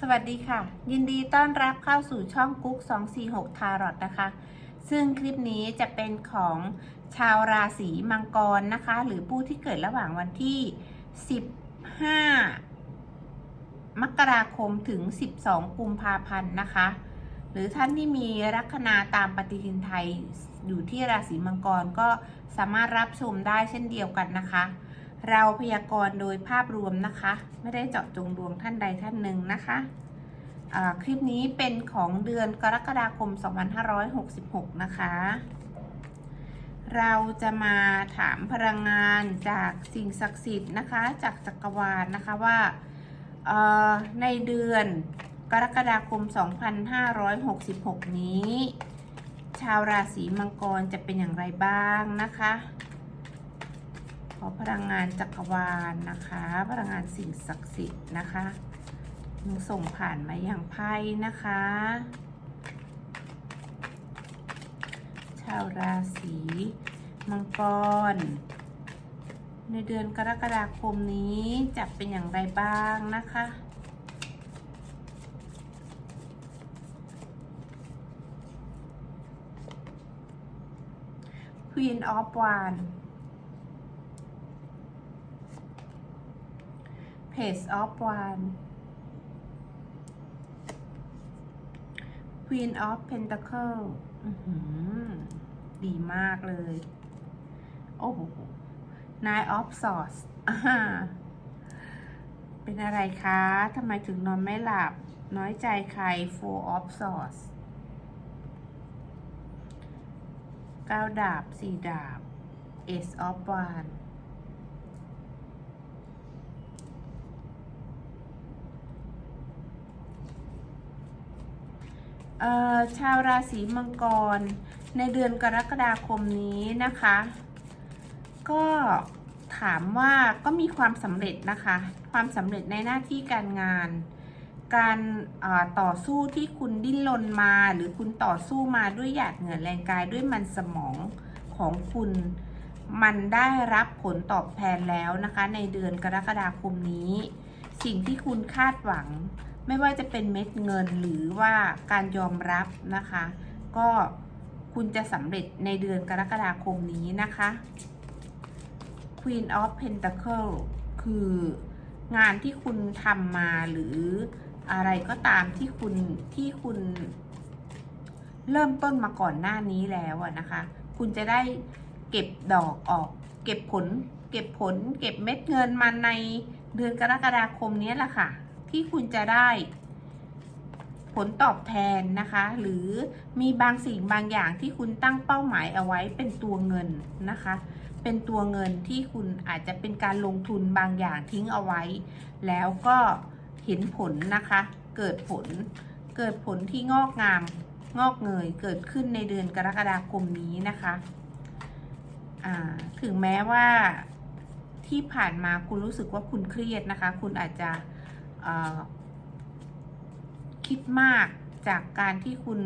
สวัสดีค่ะ ยินดีต้อนรับเข้าสู่ช่องกุ๊ก246 ทารอตนะคะ ซึ่งคลิปนี้จะเป็นของชาวราศีมังกรนะคะ หรือผู้ที่เกิดระหว่างวันที่ 15 มกราคมถึง 12 กุมภาพันธ์นะคะ หรือท่านที่มีลัคนาตามปฏิทินไทยอยู่ที่ราศีมังกรก็สามารถรับชมได้เช่นเดียวกันนะคะ เราพยากรณ์โดยภาพรวมนะคะ ไม่ได้เจาะจงดวงท่านใดท่านหนึ่งนะคะคลิปนี้เป็นของเดือนกรกฎาคม 2566 นะคะ เราจะมาถามพลังงานจากสิ่งศักดิ์สิทธิ์นะคะ จากจักรวาลนะคะว่าในเดือนกรกฎาคม 2566 นี้ ชาวราศีมังกรจะเป็นอย่างไรบ้างนะคะ อพลังงานจักรวาลนะคะ พลังงานสิ่งศักดิ์สิทธิ์นะคะมึงส่งผ่านมาอย่างไพ่นะคะ ชาวราศีมังกร ในเดือนกรกฎาคมนี้จะเป็นอย่างไรบ้างนะคะ Queen of Wands Page of Wands Queen of Pentacle ดีมากเลย โอ้โห Nine of Swords เป็นอะไรคะทำไมถึงนอนไม่หลับ น้อยใจใคร Four of Swords เก้าดาบสี่ดาบ Ace of Wands เอ่อ ชาวราศีมังกรในเดือนกรกฎาคมนี้นะคะ ก็ถามว่าก็มีความสำเร็จนะคะ ความสำเร็จในหน้าที่การงาน การต่อสู้ที่คุณดิ้นรนมา หรือคุณต่อสู้มาด้วยหยาดเหงื่อแรงกายด้วยมันสมองของคุณมันได้รับผลตอบแทนแล้วนะคะ ในเดือนกรกฎาคมนี้ สิ่งที่คุณคาดหวัง ไม่ว่าจะเป็นเม็ดเงินหรือว่าการยอมรับนะคะ ก็คุณจะสำเร็จในเดือนกรกฎาคมนี้นะคะ Queen of Pentacle คืองานที่คุณทำมาหรืออะไรก็ตามที่คุณที่คุณเริ่มต้นมาก่อนหน้านี้แล้วนะคะ คุณจะได้เก็บดอกออก เก็บผล เก็บผล เก็บเม็ดเงินมาในเดือนกรกฎาคมนี้แหละค่ะ ที่คุณจะได้ผลตอบแทนนะคะ หรือมีบางสิ่งบางอย่างที่คุณตั้งเป้าหมายเอาไว้เป็นตัวเงินนะคะ เป็นตัวเงินที่คุณอาจจะเป็นการลงทุนบางอย่างทิ้งเอาไว้ แล้วก็เห็นผลนะคะ เกิดผลเกิดผลที่งอกงามงอกเงยเกิดขึ้นในเดือนกรกฎาคมนี้นะคะถึงแม้ว่าที่ผ่านมาคุณรู้สึกว่าคุณเครียดนะคะ คุณอาจจะ คิดมากจากการที่คุณ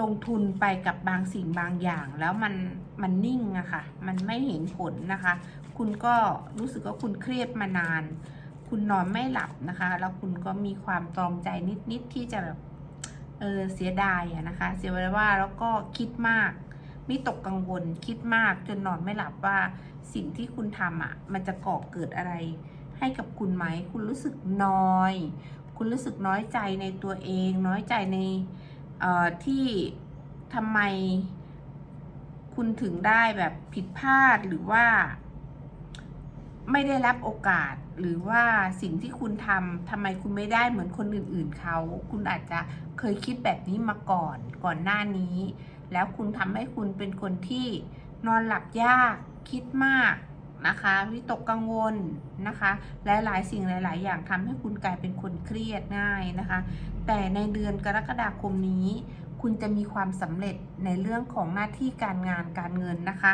ลงทุนไปกับบางสิ่งบางอย่าง แล้วมันมันนิ่งอะค่ะ มันไม่เห็นผลนะคะ คุณก็รู้สึกว่าคุณเครียดมานาน คุณนอนไม่หลับนะคะ แล้วคุณก็มีความตรอมใจนิด ๆ ที่จะแบบเออเสียดายอะนะคะ เสียเวลาว่าแล้วก็คิดมากมิตกกังวลคิดมากจนนอนไม่หลับว่าสิ่งที่คุณทำอะมันจะก่อเกิดอะไร ให้กับคุณไหม คุณรู้สึกน้อย คุณรู้สึกน้อยใจในตัวเอง น้อยใจในที่ทำไมคุณถึงได้แบบผิดพลาดหรือว่า ไม่ได้รับโอกาสหรือว่าสิ่งที่คุณทำทำไมคุณไม่ได้เหมือนคนอื่น ๆเขาคุณอาจจะเคยคิดแบบนี้มาก่อนก่อนหน้านี้ แล้วคุณทำให้คุณเป็นคนที่นอนหลับยากคิดมาก นะคะวิตกกังวลนะคะและหลายสิ่งหลาย ๆ อย่างทำให้คุณกลายเป็นคนเครียดง่ายนะคะ แต่ในเดือนกรกฎาคมนี้ คุณจะมีความสำเร็จในเรื่องของหน้าที่การงานการเงินนะคะ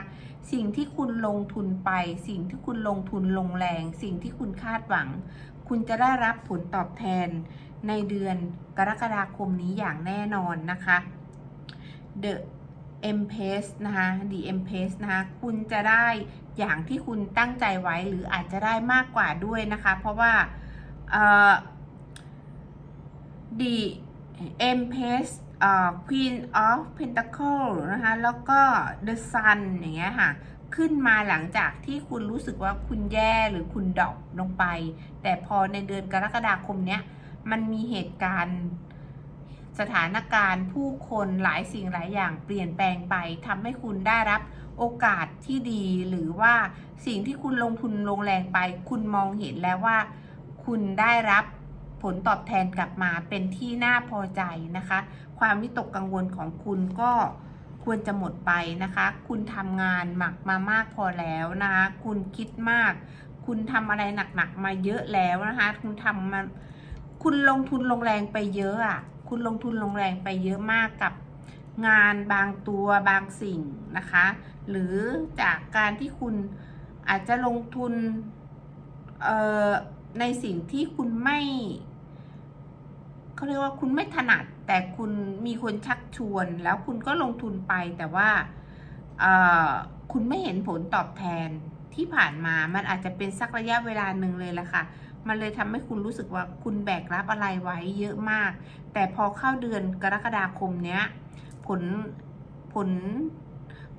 สิ่งที่คุณลงทุนไป สิ่งที่คุณลงทุนลงแรง สิ่งที่คุณคาดหวัง คุณจะได้รับผลตอบแทนในเดือนกรกฎาคมนี้อย่างแน่นอนนะคะ The M p a c e นะคะ The M p a c e นะคะ คุณจะได้ อย่างที่คุณตั้งใจไว้หรืออาจจะได้มากกว่าด้วยนะคะ เพราะว่าเอ่อ the Empress เอ่อ Queen of Pentacle นะคะ แล้วก็ The Sun อย่างเงี้ยค่ะ ขึ้นมาหลังจากที่คุณรู้สึกว่าคุณแย่หรือคุณดรอปลงไป แต่พอในเดือนกรกฎาคมเนี้ย มันมีเหตุการณ์ สถานการณ์ผู้คนหลายสิ่งหลายอย่างเปลี่ยนแปลงไปทำให้คุณได้รับโอกาสที่ดีหรือว่าสิ่งที่คุณลงทุนลงแรงไป คุณมองเห็นแล้วว่า คุณได้รับผลตอบแทนกลับมาเป็นที่น่าพอใจนะคะ ความวิตกกังวลของคุณก็ควรจะหมดไปนะคะ คุณทำงานหมักมามากพอแล้วนะคะ คุณคิดมาก คุณทำอะไรหนักๆมาเยอะแล้วนะคะ คุณทำมาคุณลงทุนลงแรงไปเยอะอะ คุณลงทุนลงแรงไปเยอะมากกับงานบางตัวบางสิ่งนะคะ หรือจากการที่คุณอาจจะลงทุนในสิ่งที่คุณไม่เขาเรียกว่าคุณไม่ถนัด แต่คุณมีคนชักชวน แล้วคุณก็ลงทุนไปแต่ว่าคุณไม่เห็นผลตอบแทนที่ผ่านมามันอาจจะเป็นสักระยะเวลาหนึ่งเลยละค่ะ มันเลยทำให้คุณรู้สึกว่าคุณแบกรับอะไรไว้เยอะมาก แต่พอเข้าเดือนกรกฎาคมเนี้ยผลผล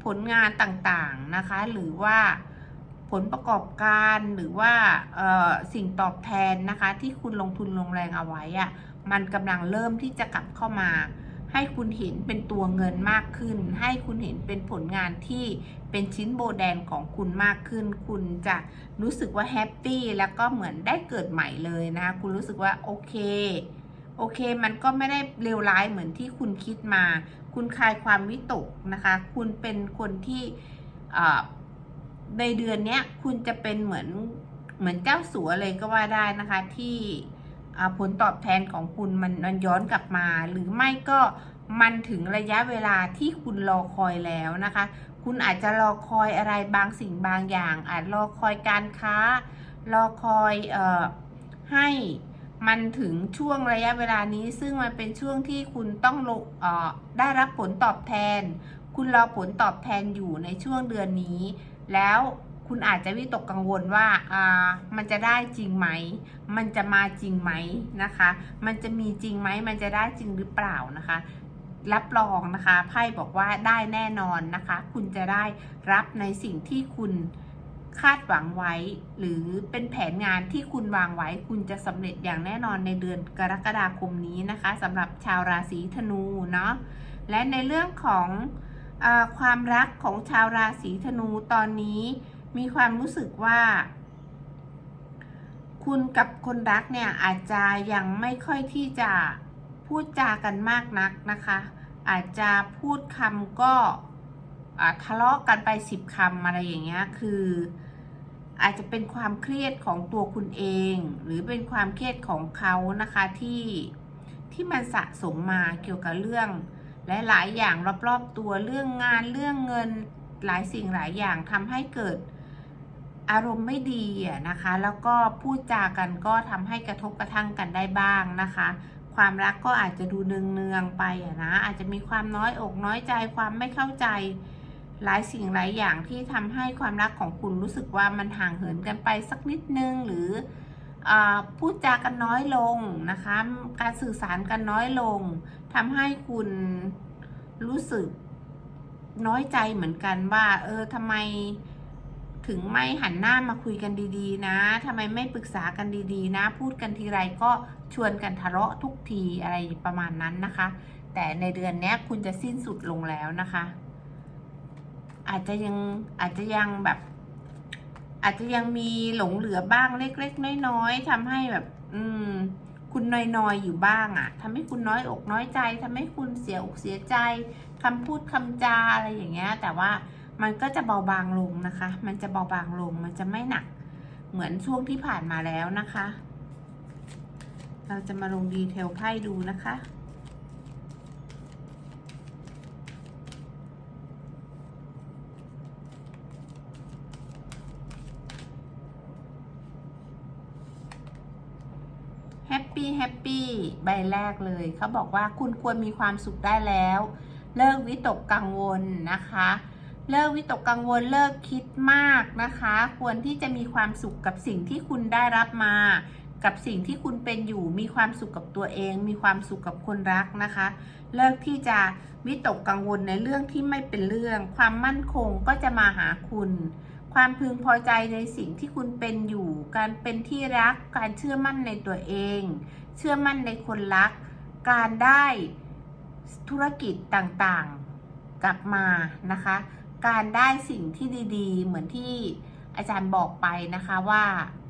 ผลงานต่างๆนะคะ หรือว่าผลประกอบการหรือว่าสิ่งตอบแทนนะคะ ที่คุณลงทุนลงแรงเอาไว้อะมันกำลังเริ่มที่จะกลับเข้ามา ให้คุณเห็นเป็นตัวเงินมากขึ้น ให้คุณเห็นเป็นผลงานที่เป็นชิ้นโบแดงของคุณมากขึ้น คุณจะรู้สึกว่าแฮปปี้แล้วก็เหมือนได้เกิดใหม่เลยนะคะคุณรู้สึกว่าโอเคโอเค มันก็ไม่ได้เลวร้ายเหมือนที่คุณคิดมา คุณคลายความวิตกนะคะ คุณเป็นคนที่ในเดือนนี้คุณจะเป็นเหมือนเหมือนเจ้าสัวเลยก็ว่าได้นะคะที่ ผลตอบแทนของคุณมันมันย้อนกลับมา หรือไม่ก็มันถึงระยะเวลาที่คุณรอคอยแล้วนะคะ คุณอาจจะรอคอยอะไรบางสิ่งบางอย่าง อาจรอคอยการค้า รอคอยเอ่อให้มันถึงช่วงระยะเวลานี้ ซึ่งมันเป็นช่วงที่คุณต้องลงเอ่อได้รับผลตอบแทน คุณรอผลตอบแทนอยู่ในช่วงเดือนนี้ แล้ว คุณอาจจะวิตกกังวลว่าอ่ามันจะได้จริงไหม มันจะมาจริงไหมนะคะ มันจะมีจริงไหม มันจะได้จริงหรือเปล่านะคะ รับรองนะคะไพ่บอกว่าได้แน่นอนนะคะ คุณจะได้รับในสิ่งที่คุณคาดหวังไว้หรือเป็นแผนงานที่คุณวางไว้ คุณจะสำเร็จอย่างแน่นอนในเดือนกรกฎาคมนี้นะคะสำหรับชาวราศีธนูเนาะและในเรื่องของอความรักของชาวราศีธนูตอนนี้ มีความรู้สึกว่า คุณกับคนรักเนี่ยอาจจะยังไม่ค่อยที่จะพูดจากันมากนักนะคะ อาจจะพูดคำก็ทะเลาะกันไปสิบคำอะไรอย่างเงี้ยคืออาจจะเป็นความเครียดของตัวคุณเอง หรือเป็นความเครียดของเขานะคะที่ที่มันสะสมมาเกี่ยวกับเรื่องและหลาย ๆ อย่างรอบ ๆ ตัวเรื่องงานเรื่องเงินหลายสิ่งหลายอย่างทำให้เกิด อารมณ์ไม่ดีนะคะ แล้วก็พูดจากันก็ทำให้กระทบกระทั่งกันได้บ้างนะคะ ความรักก็อาจจะดูเนืองๆไปนะ อาจจะมีความน้อยอกน้อยใจความไม่เข้าใจหลายสิ่งหลายอย่างที่ทำให้ความรักของคุณรู้สึกว่ามันห่างเหินกันไปสักนิดนึงหรืออพูดจากันน้อยลงนะคะ การสื่อสารกันน้อยลงทำให้คุณรู้สึกน้อยใจเหมือนกันว่า เออทำไม ถึงไม่หันหน้ามาคุยกันดีๆ นะทำไมไม่ปรึกษากันดีๆ นะ พูดกันทีไรก็ชวนกันทะเลาะทุกทีอะไรประมาณนั้นนะคะ แต่ในเดือนนี้คุณจะสิ้นสุดลงแล้วนะคะ อาจจะยังอาจจะยังแบบ อาจจะยังมีหลงเหลือบ้างเล็ก ๆ น้อยๆทำให้แบบ อืม คุณนอยๆอยู่บ้างอะ่ะทำให้คุณน้อยอกน้อยใจทำให้คุณเสียอกเสียใจคำพูดคำจาอะไรอย่างเงี้ย แต่ว่า มันก็จะเบาบางลงนะคะ มันจะเบาบางลง มันจะไม่หนักเหมือนช่วงที่ผ่านมาแล้วนะคะ เราจะมาลงดีเทลไพ่ดูนะคะ แฮปปี้แฮปปี้ใบแรกเลย เขาบอกว่าคุณควรมีความสุขได้แล้ว เลิกวิตกกังวลนะคะ เลิกวิตกกังวลเลิกคิดมากนะคะ ควรที่จะมีความสุขกับสิ่งที่คุณได้รับมา กับสิ่งที่คุณเป็นอยู่ มีความสุขกับตัวเอง มีความสุขกับคนรักนะคะ เลิกที่จะวิตกกังวลในเรื่องที่ไม่เป็นเรื่อง ความมั่นคงก็จะมาหาคุณ ความพึงพอใจในสิ่งที่คุณเป็นอยู่ การเป็นที่รัก การเชื่อมั่นในตัวเอง เชื่อมั่นในคนรัก การได้ธุรกิจต่างๆ กลับมานะคะ การได้สิ่งที่ดีๆ เหมือนที่อาจารย์บอกไปนะคะว่า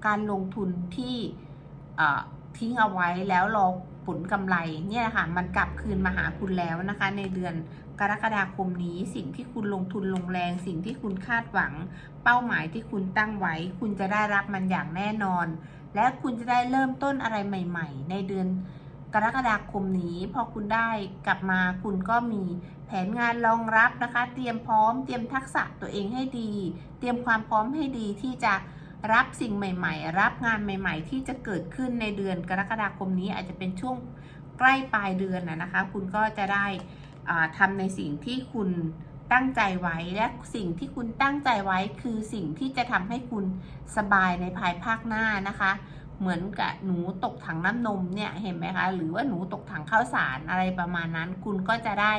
การลงทุนที่ทิ้งเอาไว้แล้วรอผลกำไรเนี่ยค่ะมันกลับคืนมาหาคุณแล้วนะคะ ในเดือนกรกฎาคมนี้สิ่งที่คุณลงทุนลงแรง สิ่งที่คุณคาดหวัง เป้าหมายที่คุณตั้งไว้ คุณจะได้รับมันอย่างแน่นอน และคุณจะได้เริ่มต้นอะไรใหม่ ๆ ในเดือน กรกฎาคมนี้พอคุณได้กลับมาคุณก็มีแผนงานรองรับนะคะ เตรียมพร้อมเตรียมทักษะตัวเองให้ดี เตรียมความพร้อมให้ดีที่จะรับสิ่งใหม่ ๆ รับงานใหม่ ๆ ที่จะเกิดขึ้นในเดือนกรกฎาคมนี้อาจจะเป็นช่วงใกล้ปลายเดือนนะคะ คุณก็จะได้อ่าทำในสิ่งที่คุณตั้งใจไว้และสิ่งที่คุณตั้งใจไว้คือสิ่งที่จะทำให้คุณสบายในภายภาคหน้านะคะ เหมือนกับหนูตกถังน้ำนมเนี่ยเห็นไหมคะ หรือว่าหนูตกถังข้าวสารอะไรประมาณนั้น คุณก็จะได้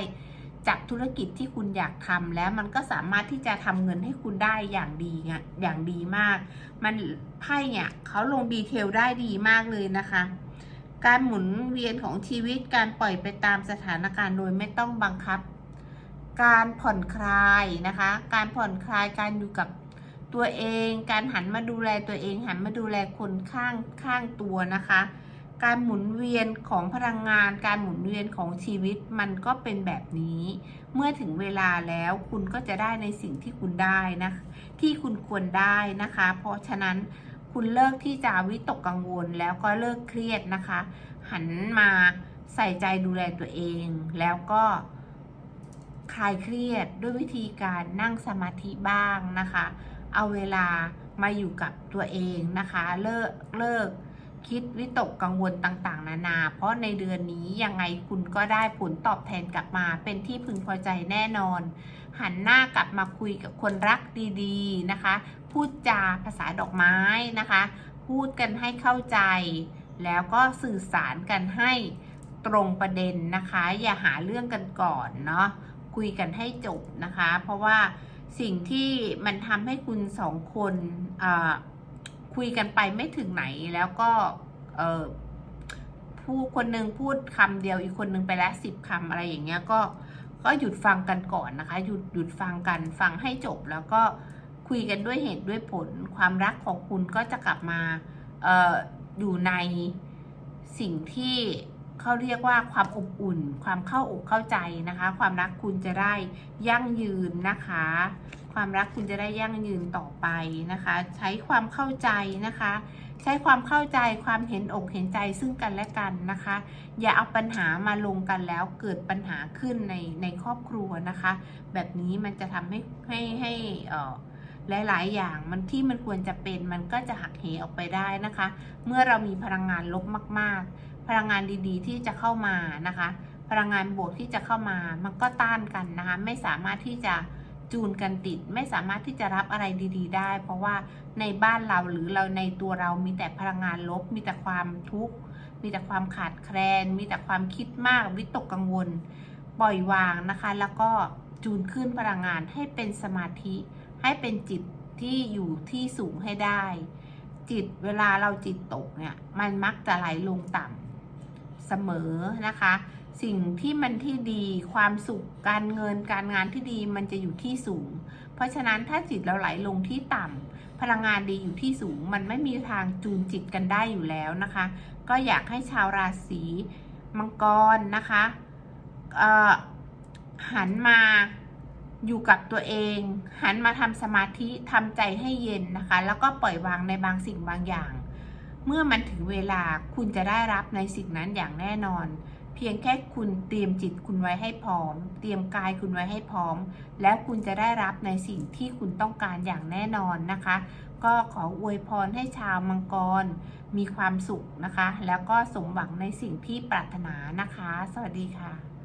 จับธุรกิจที่คุณอยากทำแล้วมันก็สามารถที่จะทำเงินให้คุณได้อย่างดีไงอย่างดีมาก มันไพ่เนี่ยเขาลงดีเทลได้ดีมากเลยนะคะ การหมุนเวียนของชีวิตการปล่อยไปตามสถานการณ์โดยไม่ต้องบังคับ การผ่อนคลายนะคะ การผ่อนคลายการอยู่กับ ตัวเอง การหันมาดูแลตัวเอง หันมาดูแลคนข้างข้างตัวนะคะ การหมุนเวียนของพลังงาน การหมุนเวียนของชีวิตมันก็เป็นแบบนี้ เมื่อถึงเวลาแล้วคุณก็จะได้ในสิ่งที่คุณได้นะ ที่คุณควรได้นะคะ เพราะฉะนั้นคุณเลิกที่จะวิตกกังวลแล้วก็เลิกเครียดนะคะ หันมาใส่ใจดูแลตัวเอง แล้วก็คลายเครียดด้วยวิธีการนั่งสมาธิบ้างนะคะ เอาเวลามาอยู่กับตัวเองนะคะ เลิกเลิกคิดวิตกกังวลต่างๆ นานา เพราะในเดือนนี้ยังไงคุณก็ได้ผลตอบแทนกลับมาเป็นที่พึงพอใจแน่นอน หันหน้ากลับมาคุยกับคนรักดีๆนะคะ พูดจาภาษาดอกไม้นะคะ พูดกันให้เข้าใจ แล้วก็สื่อสารกันให้ตรงประเด็นนะคะ อย่าหาเรื่องกันก่อนเนาะคุยกันให้จบนะคะ เพราะว่า สิ่งที่มันทำให้คุณสองคนคุยกันไปไม่ถึงไหนแล้วก็ผู้คนหนึ่งพูดคำเดียวอีกคนหนึ่งไปแล้วสิบคำอะไรอย่างเงี้ยก็ก็หยุดฟังกันก่อนนะคะ หยุดหยุดฟังกันฟังให้จบแล้วก็คุยกันด้วยเหตุด้วยผล ความรักของคุณก็จะกลับมาอออยู่ในสิ่งที่ เขาเรียกว่าความอบอุ่น ความเข้าอกเข้าใจนะคะ ความรักคุณจะได้ยั่งยืนนะคะ ความรักคุณจะได้ยั่งยืนต่อไปนะคะ ใช้ความเข้าใจนะคะ ใช้ความเข้าใจความเห็นอกเห็นใจซึ่งกันและกันนะคะ อย่าเอาปัญหามาลงกันแล้วเกิดปัญหาขึ้นในในครอบครัวนะคะ แบบนี้มันจะทำให้ให้ให้เอ่อหลาย ๆ อย่างมันที่มันควรจะเป็นมันก็จะหักเหออกไปได้นะคะ เมื่อเรามีพลังงานลบมาก ๆ พลังงานดีๆ ที่จะเข้ามานะคะ พลังงานบวกที่จะเข้ามามันก็ต้านกันนะคะไม่สามารถที่จะจูนกันติดไม่สามารถที่จะรับอะไรดี ๆ ได้ เพราะว่าในบ้านเราหรือเราในตัวเรามีแต่พลังงานลบ มีแต่ความทุกข์มีแต่ความขาดแคลน มีแต่ความคิดมากวิตกกังวล ปล่อยวางนะคะ แล้วก็จูนขึ้นพลังงานให้เป็นสมาธิ ให้เป็นจิตที่อยู่ที่สูงให้ได้ จิตเวลาเราจิตตกเนี่ยมันมักจะไหลลงต่ำ เสมอนะคะ สิ่งที่มันที่ดีความสุขการเงินการงานที่ดีมันจะอยู่ที่สูง เพราะฉะนั้นถ้าจิตเราไหลลงที่ต่ำพลังงานดีอยู่ที่สูง มันไม่มีทางจูนจิตกันได้อยู่แล้วนะคะ ก็อยากให้ชาวราศีมังกรนะคะหันมาอยู่กับตัวเอง หันมาทำสมาธิทำใจให้เย็นนะคะ แล้วก็ปล่อยวางในบางสิ่งบางอย่าง เมื่อมันถึงเวลาคุณจะได้รับในสิ่งนั้นอย่างแน่นอน เพียงแค่คุณเตรียมจิตคุณไว้ให้พร้อม เตรียมกายคุณไว้ให้พร้อม แล้วคุณจะได้รับในสิ่งที่คุณต้องการอย่างแน่นอนนะคะ ก็ขออวยพรให้ชาวมังกร มีความสุขนะคะ แล้วก็สมหวังในสิ่งที่ปรารถนานะคะ สวัสดีค่ะ